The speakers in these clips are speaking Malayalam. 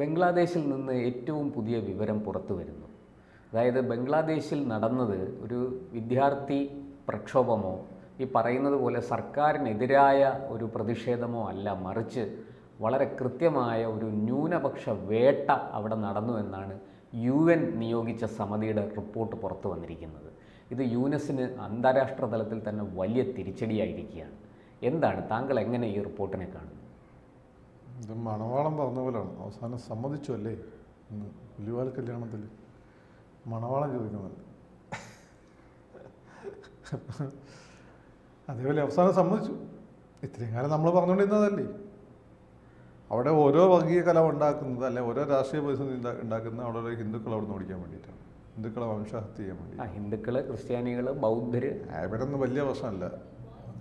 ബംഗ്ലാദേശിൽ നിന്ന് ഏറ്റവും പുതിയ വിവരം പുറത്തു വരുന്നു. അതായത് ബംഗ്ലാദേശിൽ നടന്നത് ഒരു വിദ്യാർത്ഥി പ്രക്ഷോഭമോ ഈ പറയുന്നത് പോലെ സർക്കാരിനെതിരായ ഒരു പ്രതിഷേധമോ അല്ല മറിച്ച് വളരെ കൃത്യമായ ഒരു ന്യൂനപക്ഷ വേട്ട അവിടെ നടന്നു എന്നാണ് യു എൻ നിയോഗിച്ച സമിതിയുടെ റിപ്പോർട്ട് പുറത്തു വന്നിരിക്കുന്നത്. ഇത് യുനെസിന് അന്താരാഷ്ട്ര തലത്തിൽ തന്നെ വലിയ തിരിച്ചടിയായിരിക്കുകയാണ്. എന്താണ്? താങ്കൾ എങ്ങനെ ഈ റിപ്പോർട്ടിനെ കാണുന്നു? ഇത് മണവാളം പറഞ്ഞ പോലെയാണ് അവസാനം സമ്മതിച്ചു അല്ലേ ഇന്ന് പുലിവാൽ കല്യാണത്തിൽ മണവാളം ചോദിക്കുന്നുണ്ട് അതേപോലെ അവസാനം സമ്മതിച്ചു. ഇത്രയും കാലം നമ്മൾ പറഞ്ഞുകൊണ്ടിരുന്നതല്ലേ? അവിടെ ഓരോ വർഗീയ കലം ഉണ്ടാക്കുന്നത് അല്ലെ ഓരോ രാഷ്ട്രീയ പ്രതിസന്ധി ഉണ്ടാക്കുന്ന ഉണ്ടാക്കുന്നത് അവിടെ ഒരു ഹിന്ദുക്കൾ അവിടെ നിന്ന് ഓടിക്കാൻ വേണ്ടിയിട്ടാണ്. ഹിന്ദുക്കളെ വംശഹത്യ ചെയ്യാൻ വേണ്ടി. ഹിന്ദുക്കൾ ക്രിസ്ത്യാനികൾ ക്രിസ്ത്യാനികൾ അവരൊന്നും വലിയ പ്രശ്നമല്ല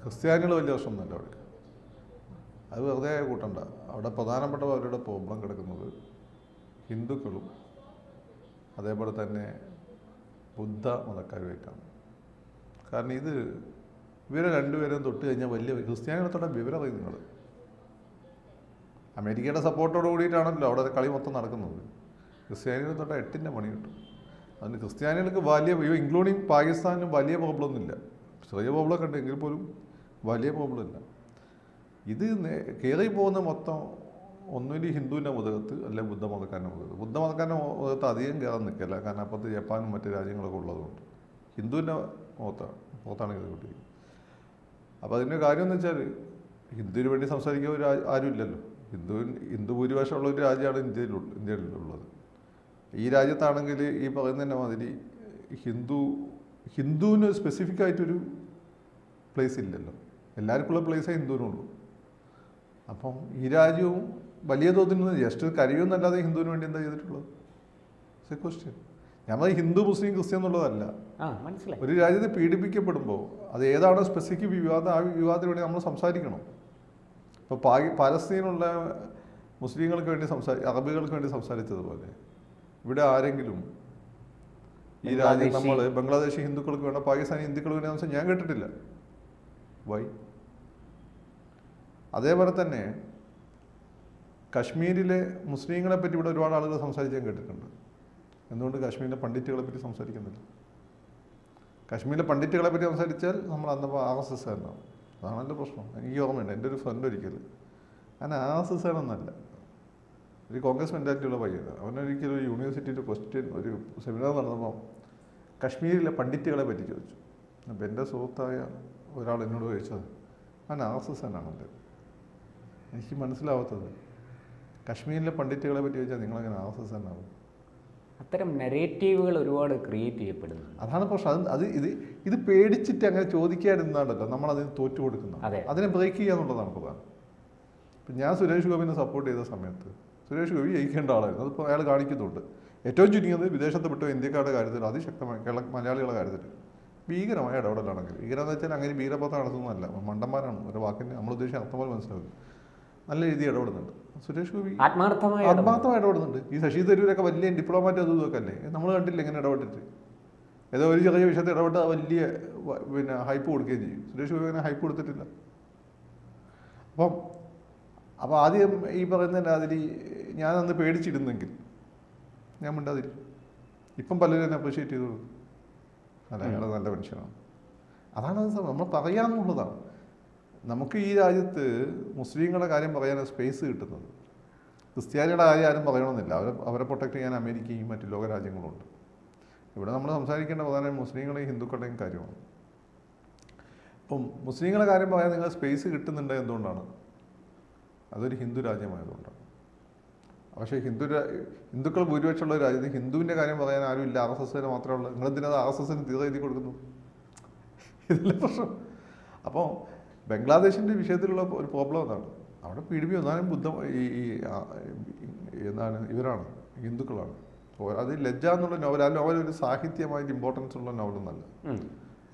ക്രിസ്ത്യാനികൾ വലിയ പ്രശ്നമൊന്നുമല്ല അവിടെ. അത് വെറുതെ കൂട്ടണ്ട. അവിടെ പ്രധാനപ്പെട്ട അവരുടെ പ്രോബ്ലം കിടക്കുന്നത് ഹിന്ദുക്കളും അതേപോലെ തന്നെ ബുദ്ധ മതക്കാരുമായിട്ടാണ്. കാരണം ഇത് ഇവരെ രണ്ടുപേരും തൊട്ട് കഴിഞ്ഞാൽ വലിയ ക്രിസ്ത്യാനികളത്തോടെ വിവരം അറിയും നിങ്ങൾ അമേരിക്കയുടെ സപ്പോർട്ടോട് കൂടിയിട്ടാണല്ലോ അവിടെ കളി മൊത്തം നടക്കുന്നത്. ക്രിസ്ത്യാനികളെ തൊട്ട് എട്ടിന്റെ പണി കിട്ടും. അതിന് ക്രിസ്ത്യാനികൾക്ക് വലിയ ഇൻക്ലൂഡിങ് പാകിസ്ഥാനും വലിയ പ്രോബ്ലം ഒന്നുമില്ല. ചെറിയ പ്രോബ്ലം ഒക്കെ പോലും വലിയ പ്രോബ്ലം ഇല്ല. ഇത് കയറി പോകുന്ന മൊത്തം ഒന്നുകിൽ ഹിന്ദുവിന്റെ മുതകത്ത് അല്ലെങ്കിൽ ബുദ്ധമതക്കാരന്റെ മുതകത്ത്. ബുദ്ധമതക്കാരന്റെ മുതകത്ത് അധികം കയറാൻ നിൽക്കില്ല. കാരണം അപ്പുറത്ത് ജപ്പാനും മറ്റ് രാജ്യങ്ങളൊക്കെ ഉള്ളതുകൊണ്ട്. ഹിന്ദുവിന്റെ മുഖത്താണ് മുഖത്താണ് കയറി കൊണ്ടിരിക്കുന്നത് അപ്പോൾ അതിന്റെ കാര്യം എന്ന് വെച്ചാൽ ഹിന്ദുവിന് വേണ്ടി സംസാരിക്കുക ഒരു ആരുമില്ലല്ലോ ഹിന്ദു ഹിന്ദു ഭൂരിപക്ഷമുള്ള ഒരു രാജ്യമാണ് ഇന്ത്യയിലുള്ള ഇന്ത്യയിലുള്ളത്. ഈ രാജ്യത്താണെങ്കിൽ ഈ പറയുന്നതിന്റെ മാതിരി ഹിന്ദു ഹിന്ദുവിന് സ്പെസിഫിക് ആയിട്ടൊരു പ്ലേസ് ഇല്ലല്ലോ. എല്ലാവർക്കുള്ള പ്ലേസേ ഹിന്ദുവിനുള്ളൂ. അപ്പം ഈ രാജ്യവും വലിയ തോതിൽ നിന്ന് ജസ്റ്റ് കരയൊന്നല്ലാതെ ഹിന്ദുവിന് വേണ്ടി എന്താ ചെയ്തിട്ടുള്ളത്? ഇറ്റ്സ് എ ക്വസ്റ്റ്യൻ ഞങ്ങൾ ഹിന്ദു മുസ്ലിം ക്രിസ്ത്യൻ എന്നുള്ളതല്ല. ഒരു രാജ്യത്ത് പീഡിപ്പിക്കപ്പെടുമ്പോൾ അത് ഏതാണ് സ്പെസിഫിക് വിവാദം? ആ വിവാദത്തിന് വേണ്ടി നമ്മൾ സംസാരിക്കണം. ഇപ്പോൾ പാകി പാലസ്തീനുള്ള മുസ്ലിങ്ങൾക്ക് വേണ്ടി സംസാരി അറബികൾക്ക് വേണ്ടി സംസാരിച്ചതുപോലെ ഇവിടെ ആരെങ്കിലും ഈ രാജ്യം നമ്മൾ ബംഗ്ലാദേശി ഹിന്ദുക്കൾക്ക് വേണ്ട പാകിസ്ഥാനി ഹിന്ദുക്കൾക്ക് വേണ്ടി സംസാരിച്ച് ഞാൻ കേട്ടിട്ടില്ല. വൈ അതേപോലെ തന്നെ കശ്മീരിലെ മുസ്ലിങ്ങളെ പറ്റി ഇവിടെ ഒരുപാട് ആളുകൾ സംസാരിക്കാൻ കേട്ടിട്ടുണ്ട്. എന്തുകൊണ്ട് കാശ്മീരിലെ പണ്ഡിറ്റുകളെ പറ്റി സംസാരിക്കുന്നില്ല? കാശ്മീരിലെ പണ്ഡിറ്റുകളെ പറ്റി സംസാരിച്ചാൽ നമ്മൾ അന്നപ്പോൾ ആർ എസ് എസ് കാരനാവും അതാണല്ലോ പ്രശ്നം. എനിക്ക് ഓർമ്മയുണ്ട്. എന്റെ ഒരു ഫ്രണ്ട് ഒരിക്കൽ. ഞാൻ ആർ എസ് എസ് ആണെന്നല്ല. ഒരു കോൺഗ്രസ് മെന്റാലിറ്റിയുള്ള പയ്യനാണ് അവനൊരിക്കലും ഒരു യൂണിവേഴ്സിറ്റിയിൽ ക്വസ്റ്റ്യൻ ഒരു സെമിനാർ നടന്നപ്പോൾ കശ്മീരിലെ പണ്ഡിറ്റുകളെ പറ്റി ചോദിച്ചു. അപ്പോൾ എന്റെ സുഹൃത്തായ ഒരാൾ എന്നോട് ചോദിച്ചത് അവൻ ആർ എസ് എസ് ആണല്ലേ എനിക്ക് മനസ്സിലാവാത്തത്. കശ്മീരിലെ പണ്ഡിറ്റുകളെ പറ്റി ചോദിച്ചാൽ നിങ്ങളെങ്ങനെ എസ് അത്തരം നെറേറ്റീവുകൾ ഒരുപാട് ക്രിയേറ്റ് ചെയ്യപ്പെടുന്നു അതാണ് പക്ഷെ അത് അത് ഇത് ഇത് പേടിച്ചിട്ട് അങ്ങനെ ചോദിക്കാതിരുന്നാണ്ടല്ലോ നമ്മൾ അതിന് തോറ്റു കൊടുക്കുന്നത്. അതെ. അതിനെ ബ്രേക്ക് ചെയ്യുക എന്നുള്ളതാണ് പ്രധാനം ഇപ്പം ഞാൻ സുരേഷ് ഗോപിനെ സപ്പോർട്ട് ചെയ്ത സമയത്ത് സുരേഷ് ഗോപി ജയിക്കേണ്ട ആളായിരുന്നു. അതിപ്പോൾ അയാൾ കാണിക്കുന്നുണ്ട്. ഏറ്റവും ചുരുങ്ങിയത് വിദേശത്ത് വിട്ട ഇന്ത്യക്കാരുടെ കാര്യത്തിൽ അതിശക്തമായി കേരള മലയാളികളുടെ കാര്യത്തിൽ ഭീകരമായ ഇടപെടലാണെങ്കിൽ ഭീകരം എന്ന് വെച്ചാൽ അങ്ങനെ ഭീകരപത്രം നടത്തുന്നതല്ല. മണ്ടന്മാരാണ്. ഒരു വാക്കിന്റെ നമ്മൾ ഉദ്ദേശിച്ച അർത്ഥം പോലെ മനസ്സിലാവും നല്ല രീതിയിൽ ഇടപെടുന്നുണ്ട്. സുരേഷ് ഗോപി ആത്മാർത്ഥമായി. ആത്മാർത്ഥമായി ഇടപെടുന്നുണ്ട്. ഈ ശശി തരൂരൊക്കെ വലിയ ഡിപ്ലോമാറ്റ് അതും ഇതൊക്കെ അല്ലേ? നമ്മൾ കണ്ടില്ല എങ്ങനെ ഇടപെട്ടിട്ട്. ഏതോ ഒരു ചെറിയ വിഷയത്തിൽ ഇടപെട്ട് വലിയ പിന്നെ ഹൈപ്പ് കൊടുക്കുകയും ചെയ്യും. സുരേഷ് ഗോപി അങ്ങനെ ഹൈപ്പ് കൊടുത്തിട്ടില്ല. അപ്പം അപ്പോൾ ആദ്യം ഈ പറയുന്നതിന്റെ അതിൽ ഞാൻ അന്ന് പേടിച്ചിരുന്നെങ്കിൽ ഞാൻ മിണ്ടാതിരിക്കും ഇപ്പം പലരും എന്നെ അപ്രീഷിയേറ്റ് ചെയ്തോളൂ. അല്ല അയാൾ നല്ല മനുഷ്യനാണ്. അതാണ് നമ്മൾ പറയാമെന്നുള്ളതാണ് നമുക്ക് ഈ രാജ്യത്ത് മുസ്ലിങ്ങളുടെ കാര്യം പറയാൻ സ്പേസ് കിട്ടുന്നത്. ക്രിസ്ത്യാനിയുടെ കാര്യം ആരും പറയണമെന്നില്ല. അവരെ അവരെ പ്രൊട്ടക്ട് ചെയ്യാൻ അമേരിക്കയും മറ്റു ലോക രാജ്യങ്ങളുണ്ട് ഇവിടെ നമ്മൾ സംസാരിക്കേണ്ട പ്രധാനമായും മുസ്ലിങ്ങളെയും ഹിന്ദുക്കളുടെയും കാര്യമാണ്. അപ്പം മുസ്ലിങ്ങളെ കാര്യം പറയാൻ നിങ്ങൾ സ്പേസ് കിട്ടുന്നുണ്ട് എന്തുകൊണ്ടാണ്? അതൊരു ഹിന്ദു രാജ്യമായതുകൊണ്ടാണ്. പക്ഷേ ഹിന്ദു ഹിന്ദുക്കൾ ഭൂരിപക്ഷമുള്ള ഒരു രാജ്യത്ത് ഹിന്ദുവിന്റെ കാര്യം പറയാൻ ആരും ഇല്ല. ആർ എസ് എസിന് മാത്രമേ ഉള്ളൂ. നിങ്ങളെന്തിനാ ആർ എസ് എസിന് തീരെ എഴുതി കൊടുക്കുന്നു ഇതല്ല പ്രശ്നം. അപ്പോൾ ബംഗ്ലാദേശിന്റെ വിഷയത്തിലുള്ള ഒരു പ്രോബ്ലം അതാണ് അവിടെ പീഡിപ്പി ഒന്നാലും ബുദ്ധ ഈ എന്താണ് ഇവരാണ് ഹിന്ദുക്കളാണ്. അത് ലജ്ജ എന്നുള്ള നോവൽ ആ നോവൽ ഒരു സാഹിത്യമായിട്ട് ഇമ്പോർട്ടൻസ് ഉള്ള നോവലൊന്നല്ല.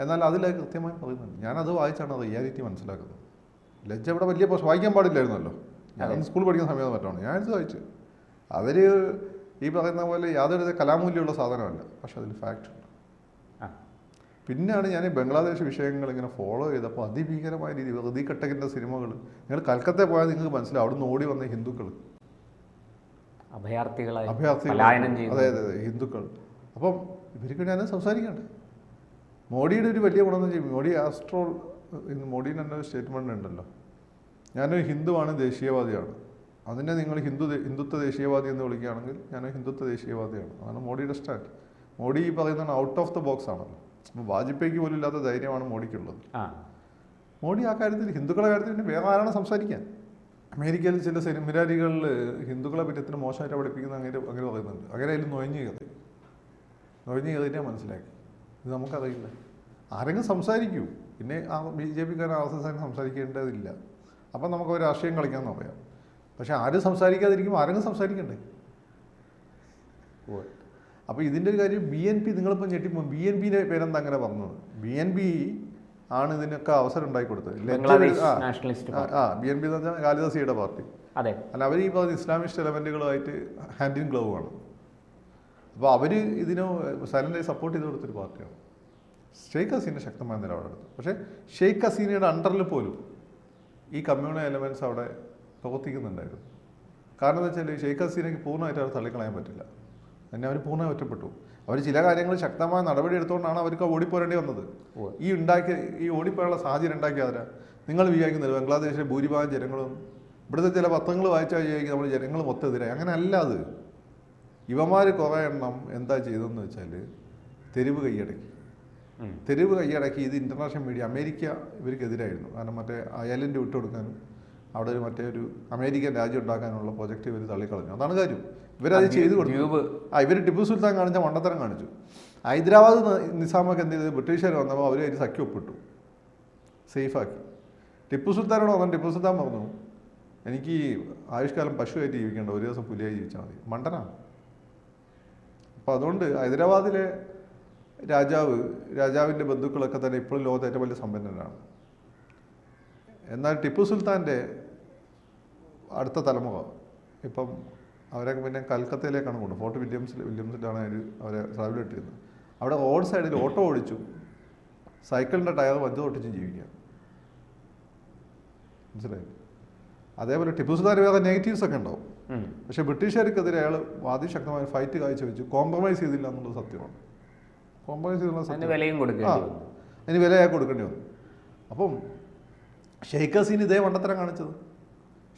എന്നാൽ അതിൽ കൃത്യമായി പറയുന്നുണ്ട്. ഞാനത് വായിച്ചാണ് റിയാലിറ്റി മനസ്സിലാക്കുന്നത്. ലജ്ജ ഇവിടെ വലിയ പ്രശ്നം വായിക്കാൻ പാടില്ലായിരുന്നല്ലോ. ഞാൻ സ്കൂൾ പഠിക്കുന്ന സമയത്ത് മറ്റാണ് ഞാനത് വായിച്ചു. അവർ ഈ പറയുന്ന പോലെ യാതൊരു കലാമൂല്യമുള്ള സാധനമല്ല. പക്ഷെ അതിൽ ആ പിന്നെയാണ് ഞാൻ ബംഗ്ലാദേശ് വിഷയങ്ങൾ ഇങ്ങനെ ഫോളോ ചെയ്തപ്പോൾ അതിഭീകരമായ രീതി ഹൃദി കട്ടകിന്റെ സിനിമകൾ നിങ്ങൾ കൽക്കത്തെ പോയാൽ നിങ്ങൾക്ക് മനസ്സിലാവും അവിടുന്ന് ഓടി വന്ന ഹിന്ദുക്കൾ അഭയാർത്ഥികൾ അതെ അതെ അതെ ഹിന്ദുക്കൾ അപ്പം ഇവർക്ക് ഞാൻ സംസാരിക്കണ്ടേ. മോഡിയുടെ ഒരു വലിയ ഗുണം എന്ന് വെച്ചാൽ മോഡി ആസ്ട്രോൾ മോഡിയുടെ തന്നെ ഒരു സ്റ്റേറ്റ്മെന്റ് ഉണ്ടല്ലോ. ഞാനൊരു ഹിന്ദുവാണ് ദേശീയവാദിയാണ്. അതിനെ നിങ്ങൾ ഹിന്ദു ഹിന്ദുത്വ ദേശീയവാദി എന്ന് വിളിക്കുകയാണെങ്കിൽ ഞാൻ ഹിന്ദുത്വ ദേശീയവാദിയാണ്. അതാണ് മോഡിയുടെ സ്റ്റാൻഡ് മോഡി ഈ പറയുന്നത് ഔട്ട് ഓഫ് ദ ബോക്സ് ആണല്ലോ. അപ്പോൾ വാജ്പേയിക്ക് പോലും ഇല്ലാത്ത ധൈര്യമാണ് മോഡിക്കുള്ളത്. മോഡി ആ കാര്യത്തിൽ ഹിന്ദുക്കളുടെ കാര്യത്തിൽ പിന്നെ വേറെ ആരാണ് സംസാരിക്കാൻ? അമേരിക്കയിൽ ചില സെമിനാരികളിൽ ഹിന്ദുക്കളെ പറ്റി എത്ര മോശമായിട്ട് പഠിപ്പിക്കുന്ന അങ്ങനെ അങ്ങനെ പറയുന്നുണ്ട്. അങ്ങനെ അതിൽ നൊയഞ്ഞു കയറി. നൊയഞ്ഞു കയറിയിട്ട് മനസ്സിലാക്കി. ഇത് നമുക്കറിയില്ല. ആരെങ്കിലും സംസാരിക്കൂ. പിന്നെ ആ ബി ജെ പിക്കാരൻ ആർ എസ് എസ് സംസാരിക്കേണ്ടതില്ല. അപ്പം നമുക്ക് ഒരു രാഷ്ട്രീയം കളിക്കാമെന്ന് പറയാം. പക്ഷെ ആരും സംസാരിക്കാതിരിക്കുമ്പോൾ ആരെങ്കിലും സംസാരിക്കണ്ടേ? ഉവ്വ്. അപ്പോൾ ഇതിന്റെ ഒരു കാര്യം ബി എൻ പി നിങ്ങളിപ്പോൾ ഞെട്ടിപ്പോൾ ബി എൻ പിന്റെ പേരെന്താ അങ്ങനെ പറഞ്ഞത്? ബി എൻ പി ആണ് ഇതിനൊക്കെ അവസരം ഉണ്ടാക്കി കൊടുത്തത്. ആ ബി എൻ പി എന്ന് പറഞ്ഞാൽ കാലിദാസിയുടെ പാർട്ടി. അതെ. അല്ല അവർ ഈ പറഞ്ഞ ഇസ്ലാമിസ്റ്റ് എലമെന്റുകളുമായിട്ട് ഹാൻഡ് ഇൻ ഗ്ലൗ ആണ്. അപ്പോൾ അവർ ഇതിന് സൈലന്റായി സപ്പോർട്ട് ചെയ്ത് കൊടുത്തൊരു പാർട്ടിയാണ്. ഷെയ്ഖ് ഹസീന ശക്തമായ നിലപാടെടുത്തു പക്ഷേ ഷെയ്ഖ് ഹസീനയുടെ അണ്ടറിൽ പോലും ഈ കമ്മ്യൂണൽ എലമെന്റ്സ് അവിടെ പ്രവർത്തിക്കുന്നുണ്ടായിരുന്നു. കാരണം എന്താ വെച്ചാൽ ഷെയ്ഖ് ഹസീനയ്ക്ക് പൂർണമായിട്ട് അവർ തള്ളിക്കളയാൻ പറ്റില്ല. തന്നെ അവർ പൂർണമായി ഒറ്റപ്പെട്ടു. അവർ ചില കാര്യങ്ങൾ ശക്തമായ നടപടി എടുത്തുകൊണ്ടാണ് അവർക്ക് ഓടിപ്പോരേണ്ടി വന്നത്. ഈ ഉണ്ടാക്കിയ ഈ ഓടിപ്പോയുള്ള സാഹചര്യം ഉണ്ടാക്കിയ ഉണ്ടാക്കിയവരാ നിങ്ങൾ വിചാരിക്കുന്നത് ബംഗ്ലാദേശിലെ ഭൂരിഭാഗം ജനങ്ങളും ഇവിടുത്തെ ചില പത്രങ്ങൾ വായിച്ചാൽ വിചാരിക്കും നമ്മൾ ജനങ്ങൾ മൊത്തം എതിരായി അങ്ങനെ അല്ല അത്. ഇവന്മാർ കുറേ എണ്ണം എന്താ ചെയ്തതെന്ന് വെച്ചാൽ തെരുവ് കൈയടക്കി. തെരുവ് കൈയടക്കി ഇത് ഇന്റർനാഷണൽ മീഡിയ അമേരിക്ക ഇവർക്കെതിരായിരുന്നു. കാരണം മറ്റേ അയലൻഡ് വിട്ടുകൊടുക്കാനും അവിടെ ഒരു മറ്റേ ഒരു അമേരിക്കൻ രാജ്യം ഉണ്ടാക്കാനുള്ള പ്രൊജക്റ്റ് ഇവർ തള്ളിക്കളഞ്ഞു. അതാണ് കാര്യം. ഇവരത് ചെയ്തു കൊടുത്തു. ആ ഇവർ ടിപ്പു സുൽത്താൻ കാണിച്ച മണ്ടത്തരം കാണിച്ചു. ഹൈദരാബാദ് നിസാമൊക്കെ എന്ത് ചെയ്തത് ബ്രിട്ടീഷുകാർ വന്നപ്പോൾ അവർ അതിന് സഖ്യം ഒപ്പിട്ടു. സേഫാക്കി ടിപ്പു സുൽത്താനോട് വന്നാൽ ടിപ്പു സുൽത്താൻ പറഞ്ഞു എനിക്ക് ആയുഷ്കാലം പശുവായിട്ട് ജീവിക്കേണ്ട ഒരു ദിവസം പുലിയായി ജീവിച്ചാൽ മതി. മണ്ടനാണ്. അപ്പോൾ അതുകൊണ്ട് ഹൈദരാബാദിലെ രാജാവ് രാജാവിന്റെ ബന്ധുക്കളൊക്കെ തന്നെ ഇപ്പോഴും ലോകത്തെ ഏറ്റവും വലിയ സമ്പന്നനാണ് എന്നാൽ ടിപ്പു സുൽത്താന്റെ അടുത്ത തലമുറ. ഇപ്പം അവരെ പിന്നെ കൽക്കത്തയിലേക്കാണ് കൊണ്ടു ഫോർട്ട് വില്യംസിൽ വില്യംസിലാണ് അവർ അവരെ ട്രാവലിട്ടിരുന്നത് അവിടെ റോഡ് സൈഡിൽ ഓട്ടോ ഓടിച്ചു. സൈക്കിളിന്റെ ടയർ വഞ്ചു തൊട്ടിച്ചും ജീവിക്കുക. മനസ്സിലായി? അതേപോലെ ടിപ്പു സുൽത്താൻ വേറെ നെഗറ്റീവ്സ് ഒക്കെ ഉണ്ടാവും. പക്ഷേ ബ്രിട്ടീഷുകാർക്കെതിരെ അയാൾ അതിശക്തമായ ഫൈറ്റ് കാഴ്ചവെച്ചു കോംപ്രമൈസ് ചെയ്തില്ല എന്നുള്ളത് സത്യമാണ്. കോംപ്രമൈസ് ചെയ്തില്ല സത്യം. വിലയും ആ കൊടുക്കേണ്ടി വന്നു അതിന് വില കൊടുക്കേണ്ടി വന്നു. അപ്പം ഷെയ്ഖ് ഹസീൻ ഇതേ വണ്ടത്തരം കാണിച്ചത്.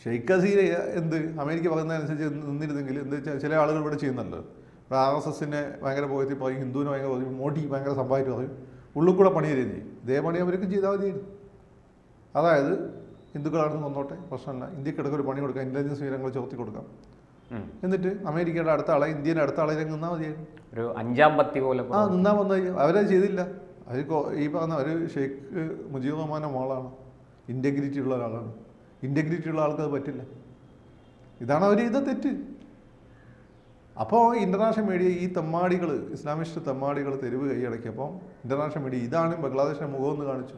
ഷെയ്ഖ് ഹസീന എന്ത്? അമേരിക്ക പറയുന്നതനുസരിച്ച് നിന്നിരുന്നെങ്കിൽ എന്ത് വെച്ചാൽ ചില ആളുകൾ ഇവിടെ ചെയ്യുന്നുണ്ട്. ഇവിടെ ആർ എസ് എസിനെ ഭയങ്കര പോയി പറയും ഹിന്ദുവിനെ ഭയങ്കര പോയി മോഡി ഭയങ്കര സംഭവമായിട്ട് പറയും. ഉള്ളിൽ കൂടെ പണി തരുകയും ചെയ്യും. ഇതേ പണി അവർക്ക് ചെയ്താൽ മതിയായിരുന്നു. അതായത് ഹിന്ദുക്കളാണെന്ന് വന്നോട്ടെ പ്രശ്നമില്ല. ഇന്ത്യക്കിടക്ക് ഒരു പണി കൊടുക്കാം ഇന്റലിജൻസ് വിവരങ്ങൾ ചോർത്തി കൊടുക്കാം. എന്നിട്ട് അമേരിക്കയുടെ അടുത്ത ആളെ ഇന്ത്യയുടെ അടുത്ത ആളെ നിന്നാൽ മതിയായിരുന്നു. ഒരു അഞ്ചാം പത്തി പോലെ ആ നിന്നാൽ വന്നു കഴിഞ്ഞാൽ അവരത് ചെയ്തില്ല. അവർ ഈ പറഞ്ഞ ഒരു ഷെയ്ഖ് മുജീബ് റഹ്മാന്റെ മോളാണ്. ഇന്റഗ്രിറ്റി ഉള്ള ഒരാളാണ്. ഇന്റഗ്രിറ്റി ഉള്ള ആൾക്ക് അത് പറ്റില്ല. ഇതാണ് അവർ ചെയ്ത തെറ്റ്. അപ്പോൾ ഇന്റർനാഷണൽ മീഡിയ ഈ തെമ്മാടികൾ ഇസ്ലാമിസ്റ്റ് തെമ്മാടികൾ തെരുവ് കൈയടക്കിയപ്പോൾ ഇന്റർനാഷണൽ മീഡിയ ഇതാണ് ബംഗ്ലാദേശിന്റെ മുഖമെന്ന് കാണിച്ചു.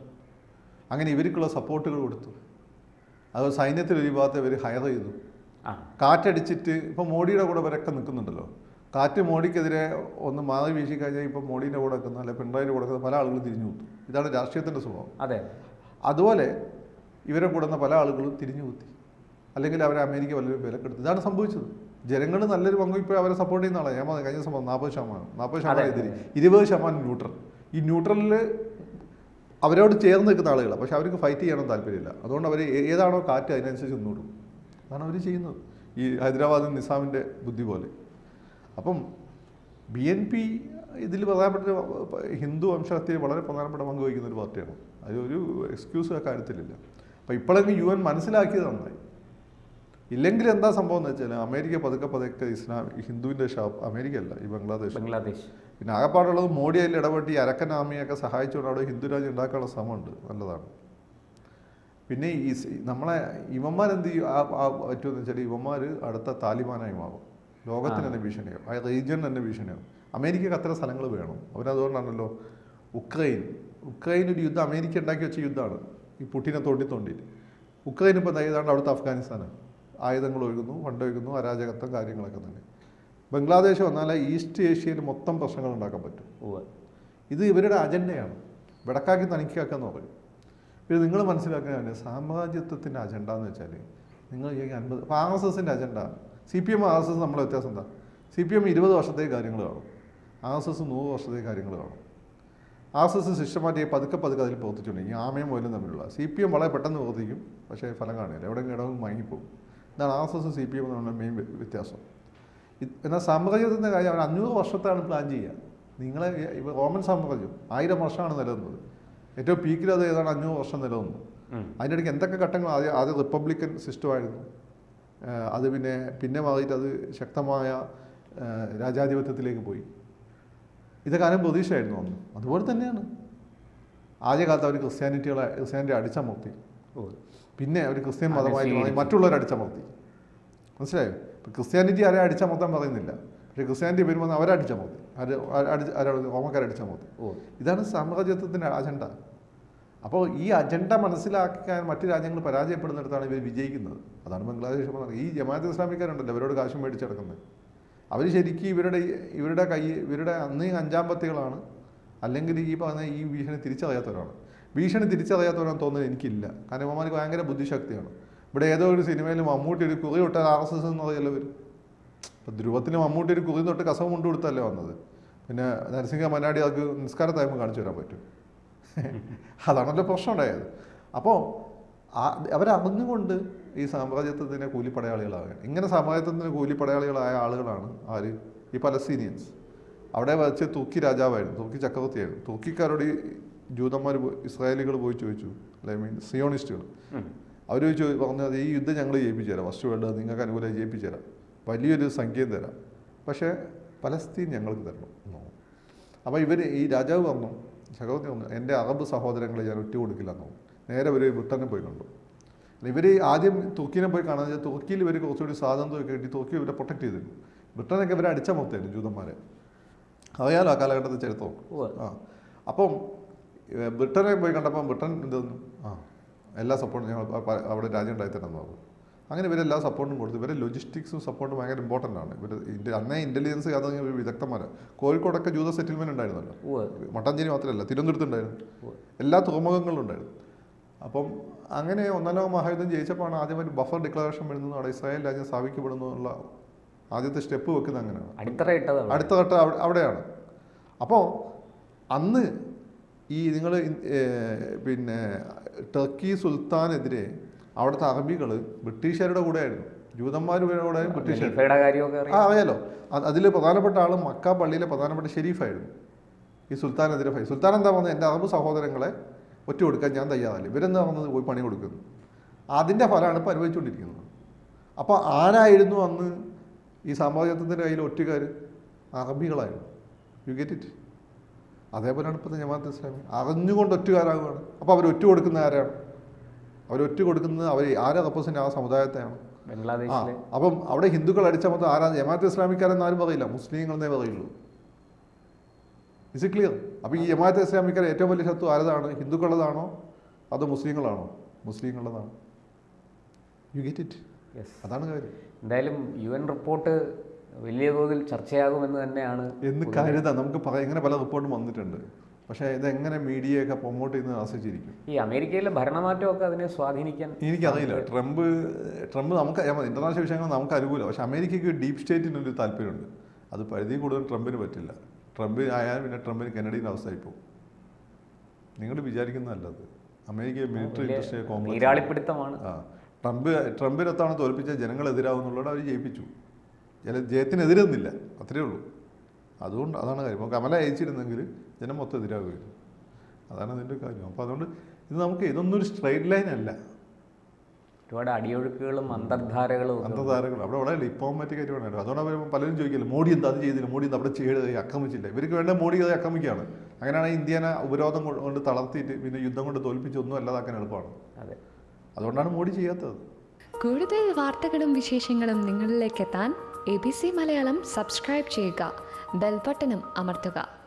അങ്ങനെ ഇവർക്കുള്ള സപ്പോർട്ടുകൾ കൊടുത്തു. അത് സൈന്യത്തിൽ ഒരു ഭാഗത്ത് ഇവർ ഹയർ ചെയ്തു. ആ. കാറ്റടിച്ചിട്ട് ഇപ്പോൾ മോഡിയുടെ കൂടെ ഇവരൊക്കെ നിൽക്കുന്നുണ്ടല്ലോ. കാറ്റ് മോഡിക്കെതിരെ ഒന്ന് മാറി വീശി കഴിഞ്ഞാൽ ഇപ്പോൾ മോഡീന്റെ കൂടെ നിൽക്കുന്ന അല്ലെങ്കിൽ പിണറായിന്റെ കൂടെ നിൽക്കുന്ന പല ആളുകളും തിരിഞ്ഞു കുത്തും ഇതാണ് രാഷ്ട്രീയത്തിന്റെ സ്വഭാവം. അതെ. അതുപോലെ ഇവരെ കൂടുന്ന പല ആളുകളും തിരിഞ്ഞു കുത്തി. അല്ലെങ്കിൽ അവരെ അമേരിക്ക വലിയൊരു വിലക്കെടുത്തു. ഇതാണ് സംഭവിച്ചത്. ജനങ്ങൾ നല്ലൊരു പങ്ക് ഇപ്പോൾ അവരെ സപ്പോർട്ട് ചെയ്യുന്ന ആളാണ്. ഞാൻ പറഞ്ഞത് കഴിഞ്ഞ സംഭവം നാൽപ്പത് ശതമാനം. നാൽപ്പത് ശതമാനം എതിരി എതിരെ. ഇരുപത് ശതമാനം ന്യൂട്രൽ ഈ ന്യൂട്രലിൽ അവരോട് ചേർന്ന് നിൽക്കുന്ന ആളുകളാണ്. പക്ഷെ അവർക്ക് ഫൈറ്റ് ചെയ്യണം താല്പര്യമില്ല. അതുകൊണ്ട് അവർ ഏതാണോ കാറ്റ് അതിനനുസരിച്ച് നിന്നോടും അതാണ് അവർ ചെയ്യുന്നത്. ഈ ഹൈദരാബാദ് നിസാമിന്റെ ബുദ്ധി പോലെ. അപ്പം ബി എൻ പി ഇതിൽ പ്രധാനപ്പെട്ട ഹിന്ദു വംശഹത്യയിൽ വളരെ പ്രധാനപ്പെട്ട പങ്ക് വഹിക്കുന്ന ഒരു പാർട്ടിയാണ്. അതൊരു എക്സ്ക്യൂസ് ആ കാര്യത്തിലില്ല. അപ്പോൾ ഇപ്പോഴെങ്കിലും യു എൻ മനസ്സിലാക്കിയത് നന്നായി. ഇല്ലെങ്കിൽ എന്താ സംഭവം എന്ന് വെച്ചാൽ അമേരിക്ക പതുക്കെ പതുക്കെ ഇസ്ലാം ഹിന്ദുവിന്റെ ഷാപ്പ് അമേരിക്ക അല്ല ഈ ബംഗ്ലാദേശ്. ബംഗ്ലാദേശ്. പിന്നെ ആകെപ്പാടുള്ളത് മോഡി അതിൽ ഇടപെട്ട് അരക്കനാമിയൊക്കെ അരക്കൻ ആമിയൊക്കെ സഹായിച്ചുകൊണ്ട് അവിടെ ഹിന്ദു രാജ്യം ഉണ്ടാക്കാനുള്ള ശ്രമമുണ്ട്. നല്ലതാണ്. പിന്നെ ഈ നമ്മളെ ഇവന്മാർ എന്ത് ചെയ്യും? പറ്റുമെന്ന് വെച്ചാൽ ഇവന്മാർ അടുത്ത താലിബാനായി മാറും. ലോകത്തിന് തന്നെ ഭീഷണിയാവും. ആ റീജിയൻ തന്നെ ഭീഷണിയാവും. അമേരിക്കക്ക് അത്ര സ്ഥലങ്ങൾ വേണം. അവരതുകൊണ്ടാണല്ലോ ഉക്രൈൻ. ഉക്രൈൻ ഒരു യുദ്ധം അമേരിക്ക ഉണ്ടാക്കി വെച്ച യുദ്ധമാണ്. ഈ പുട്ടിനെ തോണ്ടി തോണ്ടിയിട്ട്. ഉക്രൈൻ ഇപ്പോൾ ഏതാണ്ട് അവിടുത്തെ അഫ്ഗാനിസ്ഥാനാണ് ആയുധങ്ങൾ ഒഴുകുന്നു ഫണ്ട് ഒഴുകുന്നു അരാജകത്വം കാര്യങ്ങളൊക്കെ തന്നെ. ബംഗ്ലാദേശ് വന്നാലേ ഈസ്റ്റ് ഏഷ്യയിൽ മൊത്തം പ്രശ്നങ്ങൾ ഉണ്ടാക്കാൻ പറ്റും. ഇത് ഇവരുടെ അജണ്ടയാണ്. വിടക്കാക്കി തനിക്കാക്കുക എന്ന് പറയും. പിന്നെ നിങ്ങൾ മനസ്സിലാക്കാൻ സാമ്രാജ്യത്വത്തിന്റെ അജണ്ട എന്ന് വെച്ചാൽ നിങ്ങൾ അൻപത് അപ്പോൾ ആർ എസ് എസിന്റെ agenda. C P M R S S നമ്മളെ വ്യത്യാസം എന്താ? സി പി എം ഇരുപത് വർഷത്തെ കാര്യങ്ങൾ കാണും. ആർ എസ് എസ് നൂറ് വർഷത്തെ കാര്യങ്ങൾ കാണും. ആർ എസ് എസ് സിസ്റ്റമാറ്റിക് പതുക്കെ പതുക്കെ അതിൽ പ്രവർത്തിച്ചുകൊണ്ടിരിക്കും ആമയും മുതലും തമ്മിലുള്ള. സി പി എം വളരെ പെട്ടെന്ന് പ്രവർത്തിക്കും പക്ഷേ ഫലം കാണില്ല. എവിടെ ഇടവും മയങ്ങിപ്പോകും. ഇതാണ് R S S C P M എന്നുള്ള മെയിൻ വ്യത്യാസം. എന്നാൽ സാമ്രാജ്യത്തിന്റെ കാര്യം അവർ അഞ്ഞൂറ് വർഷത്താണ് പ്ലാൻ ചെയ്യുക. നിങ്ങളെ ഇപ്പോൾ റോമൻ സാമ്രാജ്യം ആയിരം വർഷമാണ് നിലനിന്നത്. ഏറ്റവും പീക്കിൽ അത് ഏതാണ്? അഞ്ഞൂറ് വർഷം നിലനിന്നു. അതിനിടയ്ക്ക് എന്തൊക്കെ ഘട്ടങ്ങൾ ആദ്യം ആദ്യം റിപ്പബ്ലിക്കൻ സിസ്റ്റമായിരുന്നു അത് പിന്നെ പിന്നെ മാറിയിട്ട് അത് ശക്തമായ രാജാധിപത്യത്തിലേക്ക് പോയി. ഇതൊക്കെ ആരും പ്രതീക്ഷയായിരുന്നു അന്ന്. അതുപോലെ തന്നെയാണ്. ആദ്യകാലത്ത് അവർ ക്രിസ്ത്യാനിറ്റികളെ ക്രിസ്ത്യാനിറ്റി അടിച്ചമർത്തി. പിന്നെ അവർ ക്രിസ്ത്യൻ മതമായി മതമായിട്ട് മാറി സ്വീകരിച്ചു. മറ്റുള്ളവർ അടിച്ചമർത്തി. മനസ്സിലായോ? ക്രിസ്ത്യാനിറ്റി ആരെ അടിച്ചമർത്താൻ പറയുന്നില്ല. പക്ഷേ ക്രിസ്ത്യാനിറ്റി വരുമ്പോൾ അവരെ അടിച്ചമർത്തി. ആര് അടിച്ച് ആരോട് റോമക്കാർ അടിച്ചമർത്തി. ഓ. ഇതാണ് സാമ്രാജ്യത്വത്തിന്റെ അജണ്ട. അപ്പോൾ ഈ അജണ്ട മനസ്സിലാക്കാൻ മറ്റു രാജ്യങ്ങൾ പരാജയപ്പെടുന്നിടത്താണ് ഇവർ വിജയിക്കുന്നത്. അതാണ് ബംഗ്ലാദേശ് ഈ ജമാഅത്ത് ഇസ്ലാമിക്കാരുണ്ടല്ലോ അവരോട് കാശും മേടിച്ചെടുക്കുന്നത് അവർ ശരിക്കും ഇവരുടെ ഇവരുടെ കൈ ഇവരുടെ അന്ന് അഞ്ചാം പത്തികളാണ്. അല്ലെങ്കിൽ ഈ പറഞ്ഞ ഈ ഭീഷണി തിരിച്ചറിയാത്തവരാണ്. ഭീഷണി തിരിച്ചറിയാത്തവരാണെന്ന് തോന്നുന്നത് എനിക്കില്ല. കാരണം ഇവന്മാർക്ക് ഭയങ്കര ബുദ്ധിശക്തിയാണ്. ഇവിടെ ഏതോ ഒരു സിനിമയിൽ മമ്മൂട്ടി ഒരു കുറി തൊട്ടാൽ ആർ എസ് എസ് എന്ന് പറയല്ലോ ഇവർ ഇപ്പം ധ്രുവത്തിന് മമ്മൂട്ടി ഒരു കുറി തൊട്ട് കസവ് കൊണ്ടു കൊടുത്തല്ലേ വന്നത്. പിന്നെ നരസിംഹ മനാടി അവർക്ക് നിസ്കാരത്തായ്മ കാണിച്ചു തരാൻ പറ്റും. അതാണല്ലോ പ്രശ്നം ഉണ്ടായത്. അപ്പോൾ അവരറിഞ്ഞുകൊണ്ട് ഈ സാമ്രാജ്യത്വത്തിന്റെ കൂലിപ്പടയാളികളാവുകയാണ് ഇങ്ങനെ സാമ്രാജ്യത്വത്തിന് കൂലിപ്പടയാളികളായ ആളുകളാണ് ആര്? ഈ പലസ്തീനിയൻസ്. അവിടെ വെച്ച് തൂക്കി രാജാവായിരുന്നു തൂക്കി ചക്രവർത്തിയായിരുന്നു. തുർക്കിക്കാരോട് ഈ ജൂതന്മാർ ഇസ്രായേലികൾ പോയി ചോദിച്ചു അല്ലെ മീൻ സിയോണിസ്റ്റുകൾ അവർ ചോദിച്ചു പറഞ്ഞത് ഈ യുദ്ധം ഞങ്ങൾ ജയിപ്പിച്ചു തരാം. ഫസ്റ്റ് വേൾഡ് നിങ്ങൾക്ക് അനുകൂലമായി ജയിപ്പിച്ചു തരാം. വലിയൊരു സംഖ്യയും തരാം. പക്ഷേ പലസ്തീൻ ഞങ്ങൾക്ക് തരണം. അപ്പോൾ ഇവർ ഈ രാജാവ് പറഞ്ഞു ചക്രവർത്തി പറഞ്ഞു എന്റെ അറബ് സഹോദരങ്ങളെ ഞാൻ ഒറ്റ കൊടുക്കില്ല എന്ന്. നേരെ ഒരു ബ്രിട്ടനെ പോയി കണ്ടു. ഇവർ ആദ്യം തുർക്കിനെ പോയി കാണാൻ വെച്ചാൽ തുർക്കിയിൽ ഇവർ കുറച്ചുകൂടി സ്വാതന്ത്ര്യമൊക്കെ കിട്ടി തുർക്കി ഇവരെ പ്രൊട്ടക്ട് ചെയ്തിരുന്നു. ബ്രിട്ടനൊക്കെ ഇവരെ അടിച്ചമർത്തായിരുന്നു ജൂതന്മാരെ. അറിയാലോ ആ കാലഘട്ടത്തിൽ ചരിത്രം. ആ അപ്പം ബ്രിട്ടനെ പോയി കണ്ടപ്പോൾ ബ്രിട്ടൻ എന്തോന്നു ആ എല്ലാ സപ്പോർട്ടും ഞങ്ങൾ അവിടെ രാജ്യം ഉണ്ടായിത്തരാന്ന് പറഞ്ഞു. അങ്ങനെ ഇവരെല്ലാ സപ്പോർട്ടും കൊടുത്തു. ഇവരെ ലോജിസ്റ്റിക്സും സപ്പോർട്ടും ഭയങ്കര ഇമ്പോർട്ടന്റ് ആണ്. ഇവർ അന്നേ ഇന്റലിജൻസ് അതെങ്കിൽ ഒരു വിദഗ്ധന്മാരാണ് കോഴിക്കോടൊക്കെ ജൂത സെറ്റിൽമെന്റ് ഉണ്ടായിരുന്നല്ലോ. മട്ടാഞ്ചേരി മാത്രമല്ല തിരുവനന്തപുരത്ത് ഉണ്ടായിരുന്നു എല്ലാ തുറമുഖങ്ങളിലും ഉണ്ടായിരുന്നു. അപ്പം അങ്ങനെ ഒന്നാം മഹായുദ്ധം ജയിച്ചപ്പോഴാണ് ആദ്യമായിട്ട് ബഫർ ഡിക്ലറേഷൻ വരുന്നത് അവിടെ ഇസ്രായേൽ രാജ്യം സ്ഥാപിക്കപ്പെടുന്നു എന്നുള്ള ആദ്യത്തെ സ്റ്റെപ്പ് വെക്കുന്നത് അങ്ങനെയാണ്. അടിത്തറയിട്ടത് അടുത്ത ഘട്ടം അവിടെ- അവിടെയാണ്. അപ്പോൾ അന്ന് ഈ നിങ്ങൾ പിന്നെ ടർക്കി സുൽത്താനെതിരെ അവിടുത്തെ അറബികൾ ബ്രിട്ടീഷുകാരുടെ കൂടെ ആയിരുന്നു ജൂതന്മാരുടെ കൂടെ ബ്രിട്ടീഷുകാർ ആ അറിയാം അറിയാലോ അതിൽ പ്രധാനപ്പെട്ട ആൾ മക്ക പള്ളിയിലെ പ്രധാനപ്പെട്ട ഷെരീഫായിരുന്നു ഈ സുൽത്താനെതിരെ ഫൈ സുൽത്താൻ എന്താ പറഞ്ഞത്? എന്റെ അറബ് സഹോദരങ്ങളെ ഒറ്റ കൊടുക്കാൻ ഞാൻ തയ്യാറല്ല. ഇവരെന്ന് പറഞ്ഞത് പോയി പണി കൊടുക്കുന്നു. അതിന്റെ ഫലമാണ് ഇപ്പോൾ അനുഭവിച്ചുകൊണ്ടിരിക്കുന്നത് അപ്പോൾ ആരായിരുന്നു അന്ന് ഈ സാമ്രാജ്യത്വത്തിന്റെ കയ്യിൽ ഒറ്റുകാർ അറബികളായിരുന്നു. യു ഗെറ്റ് ഇറ്റ് അതേപോലെയാണ് ഇപ്പോഴത്തെ ജമാഅത്ത് ഇസ്ലാമി. അറിഞ്ഞുകൊണ്ട് ഒറ്റുകാരാകുകയാണ് അപ്പോൾ അവർ ഒറ്റ കൊടുക്കുന്ന ആരാണ്? അവർ ഒറ്റ കൊടുക്കുന്നത് അവർ ആരെ റെപ്രസെന്റ് ആ സമുദായത്തെയാണ്. ബംഗ്ലാദേശ് അപ്പം അവിടെ ഹിന്ദുക്കൾ അടിച്ചമർത്ത ആരാ? ജമാഅത്ത് ഇസ്ലാമിക്കാരെന്ന് ആരും പറയില്ല. മുസ്ലിങ്ങളെന്നേ പറയുള്ളൂ. ഇസ് ക്ലിയർ അപ്പോൾ ഈ ജമാഅത്ത് ഇസ്ലാമിക്കാർ ഏറ്റവും വലിയ ശത്രു ആരതാണ്? ഹിന്ദുക്കളുടേതാണോ അതോ മുസ്ലിങ്ങളാണോ? മുസ്ലിങ്ങളുടേതാണ് യു ഗെറ്റ് ഇറ്റ് അതാണ് കാര്യം. എന്തായാലും യു എൻ റിപ്പോർട്ട് വലിയ തോതിൽ ചർച്ചയാകുമെന്ന് തന്നെയാണ് എന്ന് കരുതാം. നമുക്ക് ഇങ്ങനെ പല റിപ്പോർട്ടും വന്നിട്ടുണ്ട്. പക്ഷേ ഇതെങ്ങനെ മീഡിയയൊക്കെ പ്രൊമോട്ട് ചെയ്യുന്നത് ആശ്രയിച്ചിരിക്കും? ഈ അമേരിക്കയിലെ ഭരണമാറ്റമൊക്കെ അതിനെ സ്വാധീനിക്കാൻ എനിക്കറിയില്ല. ട്രംപ് ട്രംപ് നമുക്ക് ഇന്റർനാഷണൽ വിഷയങ്ങൾ നമുക്ക് അനുകൂലം. പക്ഷേ അമേരിക്കയ്ക്ക് ഡീപ് സ്റ്റേറ്റിനൊരു താല്പര്യമുണ്ട്. അത് പരിധി കൂടുതൽ ട്രംപിന് പറ്റില്ല. ട്രംപ് ആയാലും പിന്നെ ട്രംപിന് കെനഡിയുടെ അവസ്ഥയായി പോകും നിങ്ങൾ വിചാരിക്കുന്നതല്ലത് അമേരിക്ക മിലിറ്ററി ഇൻഡസ്ട്രിയെ കോംപ്ലക്സ് ആ ട്രംപ് ട്രംപിനെത്താണ് തോൽപ്പിച്ച ജനങ്ങൾ എതിരാകുന്നുള്ളത് അവർ ജയിപ്പിച്ചു. ജന ജയത്തിനെതിരൊന്നില്ല അത്രയേ ഉള്ളൂ. അതുകൊണ്ട് അതാണ് കാര്യം. അപ്പോൾ കമല അയച്ചിരുന്നെങ്കിൽ ജനം മൊത്തം എതിരാകുമായിരുന്നു അതാണ് അതിന്റെ കാര്യം. അപ്പോൾ അതുകൊണ്ട് ഇത് നമുക്ക് ഇതൊന്നും ഒരു സ്ട്രൈറ്റ് ലൈൻ അല്ല. ഒരുപാട് അടിയൊഴുക്കുകളും അന്തർധാരകളും. അന്തർധാരകൾ അവിടെ വളരെ ഡിപ്ലോമാറ്റിക് ആയിട്ട് വേണം അതുകൊണ്ട് അവർ പലരും ചോദിക്കില്ല മോഡി എന്താ അത് ചെയ്തില്ല? മോഡി എന്താ അവിടെ ചെയ്ത്? ആക്രമിച്ചില്ല? ഇവർക്ക് വേണ്ട മോഡി അത് ആക്രമിക്കുകയാണ്. അങ്ങനെയാണ് ഇന്ത്യനെ ഉപരോധം കൊണ്ട് തളർത്തിയിട്ട് പിന്നെ യുദ്ധം കൊണ്ട് തോൽപ്പിച്ച് ഒന്നും അല്ലാതാക്കാൻ എളുപ്പമാണ്. അതെ. അതുകൊണ്ടാണ് മോഡി ചെയ്യാത്തത്. കൂടുതൽ വാർത്തകളും വിശേഷങ്ങളും നിങ്ങളിലേക്ക് എത്താൻ A B C Malayalam subscribe ചെയ്യുക. ബെൽബട്ടനും അമർത്തുക.